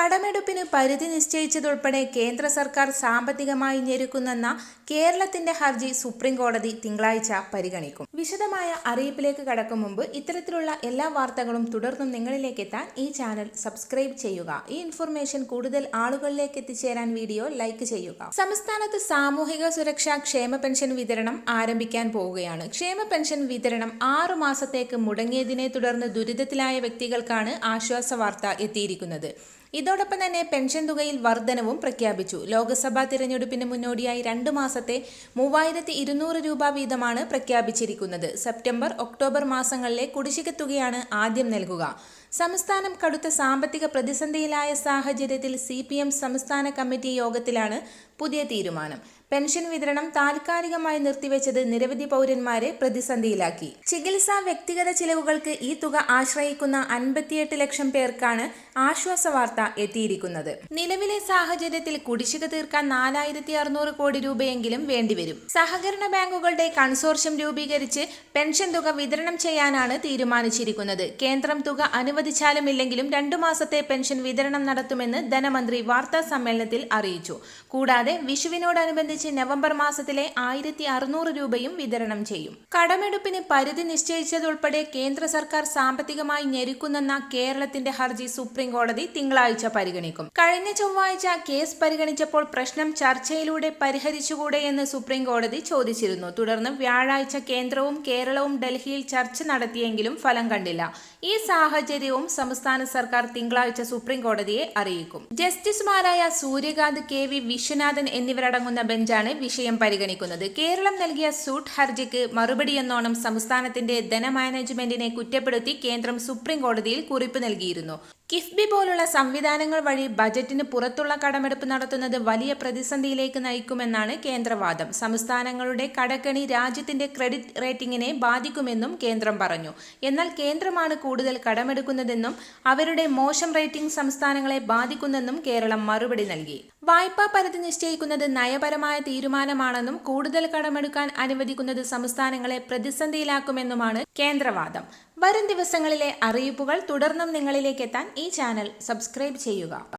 കടമെടുപ്പിന് പരിധി നിശ്ചയിച്ചതുൾപ്പെടെ കേന്ദ്ര സർക്കാർ സാമ്പത്തികമായി ഞെരുക്കുന്നെന്ന കേരളത്തിന്റെ ഹർജി സുപ്രീം കോടതി തിങ്കളാഴ്ച പരിഗണിക്കും. വിശദമായ അറിയിപ്പിലേക്ക് കടക്കും മുമ്പ് ഇത്തരത്തിലുള്ള എല്ലാ വാർത്തകളും തുടർന്നും നിങ്ങളിലേക്ക് എത്താൻ ഈ ചാനൽ സബ്സ്ക്രൈബ് ചെയ്യുക. ഈ ഇൻഫർമേഷൻ കൂടുതൽ ആളുകളിലേക്ക് എത്തിച്ചേരാൻ വീഡിയോ ലൈക്ക് ചെയ്യുക. സംസ്ഥാനത്ത് സാമൂഹിക സുരക്ഷാ ക്ഷേമ പെൻഷൻ വിതരണം ആരംഭിക്കാൻ പോവുകയാണ്. ക്ഷേമ പെൻഷൻ വിതരണം ആറു മാസത്തേക്ക് മുടങ്ങിയതിനെ തുടർന്ന് ദുരിതത്തിലായ വ്യക്തികൾക്കാണ് ആശ്വാസ വാർത്ത എത്തിയിരിക്കുന്നത്. ഇതോടൊപ്പം തന്നെ പെൻഷൻ തുകയിൽ വർധനവും പ്രഖ്യാപിച്ചു. ലോക്സഭാ തിരഞ്ഞെടുപ്പിന് മുന്നോടിയായി രണ്ടു മാസത്തെ മൂവായിരത്തി ഇരുന്നൂറ് രൂപ വീതമാണ് പ്രഖ്യാപിച്ചിരിക്കുന്നത്. സെപ്റ്റംബർ ഒക്ടോബർ മാസങ്ങളിലെ കുടിശ്ശിക തുകയാണ് ആദ്യം നൽകുക. സംസ്ഥാനം കടുത്ത സാമ്പത്തിക പ്രതിസന്ധിയിലായ സാഹചര്യത്തിൽ സി സംസ്ഥാന കമ്മിറ്റി യോഗത്തിലാണ് പുതിയ തീരുമാനം. പെൻഷൻ വിതരണം താൽക്കാലികമായി നിർത്തിവെച്ചത് നിരവധി പൗരന്മാരെ പ്രതിസന്ധിയിലാക്കി. ചികിത്സാ വ്യക്തിഗത ചിലവുകൾക്ക് ഈ തുക ആശ്രയിക്കുന്ന അൻപത്തിയെട്ട് ലക്ഷം പേർക്കാണ് ആശ്വാസ വാർത്ത എത്തിയിരിക്കുന്നത്. നിലവിലെ സാഹചര്യത്തിൽ കുടിശ്ശിക തീർക്കാൻ നാലായിരത്തി അറുന്നൂറ് കോടി രൂപയെങ്കിലും വേണ്ടിവരും. സഹകരണ ബാങ്കുകളുടെ കൺസോർഷ്യം രൂപീകരിച്ച് പെൻഷൻ തുക വിതരണം ചെയ്യാനാണ് തീരുമാനിച്ചിരിക്കുന്നത്. കേന്ദ്രം തുക അനുവദിച്ചാലും ഇല്ലെങ്കിലും രണ്ടു മാസത്തെ പെൻഷൻ വിതരണം നടത്തുമെന്ന് ധനമന്ത്രി വാർത്താ സമ്മേളനത്തിൽ അറിയിച്ചു. കൂടാതെ വിഷുവിനോടനുബന്ധിച്ച് നവംബർ മാസത്തിലെ ആയിരത്തി അറുന്നൂറ് രൂപയും വിതരണം ചെയ്യും. കടമെടുപ്പിന് പരിധി നിശ്ചയിച്ചതുൾപ്പെടെ കേന്ദ്ര സർക്കാർ സാമ്പത്തികമായി ഞെരുക്കുന്നെന്ന കേരളത്തിന്റെ ഹർജി സുപ്രീം കോടതി തിങ്കളാഴ്ച പരിഗണിക്കും. കഴിഞ്ഞ ചൊവ്വാഴ്ച കേസ് പരിഗണിച്ചപ്പോൾ പ്രശ്നം ചർച്ചയിലൂടെ പരിഹരിച്ചുകൂടെ എന്ന് സുപ്രീം കോടതി ചോദിച്ചിരുന്നു. തുടർന്ന് വ്യാഴാഴ്ച കേന്ദ്രവും കേരളവും ഡൽഹിയിൽ ചർച്ച നടത്തിയെങ്കിലും ഫലം കണ്ടില്ല. ഈ സാഹചര്യവും സംസ്ഥാന സർക്കാർ തിങ്കളാഴ്ച സുപ്രീം കോടതിയെ അറിയിക്കും. ജസ്റ്റിസുമാരായ സൂര്യകാന്ത് കെ വി വിശ്വനാഥൻ എന്നിവരടങ്ങുന്ന ബെഞ്ചാണ് വിഷയം പരിഗണിക്കുന്നത്. കേരളം നൽകിയ സൂട്ട് ഹർജിക്ക് മറുപടിയെന്നോണം സംസ്ഥാനത്തിന്റെ ധനമാനേജ്മെന്റിനെ കുറ്റപ്പെടുത്തി കേന്ദ്രം സുപ്രീം കോടതിയിൽ കുറിപ്പ് നൽകിയിരുന്നു. കിഫ്ബി പോലുള്ള സംവിധാനങ്ങൾ വഴി ബജറ്റിന് പുറത്തുള്ള കടമെടുപ്പ് നടത്തുന്നത് വലിയ പ്രതിസന്ധിയിലേക്ക് നയിക്കുമെന്നാണ് കേന്ദ്രവാദം. സംസ്ഥാനങ്ങളുടെ കടക്കണി രാജ്യത്തിന്റെ ക്രെഡിറ്റ് റേറ്റിംഗിനെ ബാധിക്കുമെന്നും കേന്ദ്രം പറഞ്ഞു. എന്നാൽ കേന്ദ്രമാണ് കൂടുതൽ കടമെടുക്കുന്നതെന്നും അവരുടെ മോശം റേറ്റിംഗ് സംസ്ഥാനങ്ങളെ ബാധിക്കുന്നെന്നും കേരളം മറുപടി നൽകി. വായ്പാ പരിധി നിശ്ചയിക്കുന്നത് നയപരമായ തീരുമാനമാണെന്നും കൂടുതൽ കടമെടുക്കാൻ അനുവദിക്കുന്നത് സംസ്ഥാനങ്ങളെ പ്രതിസന്ധിയിലാക്കുമെന്നുമാണ് കേന്ദ്രവാദം. വരും ദിവസങ്ങളിലെ അറിയിപ്പുകൾ തുടർന്നും നിങ്ങളിലേക്ക് എത്താൻ ഈ ചാനൽ സബ്സ്ക്രൈബ് ചെയ്യുക.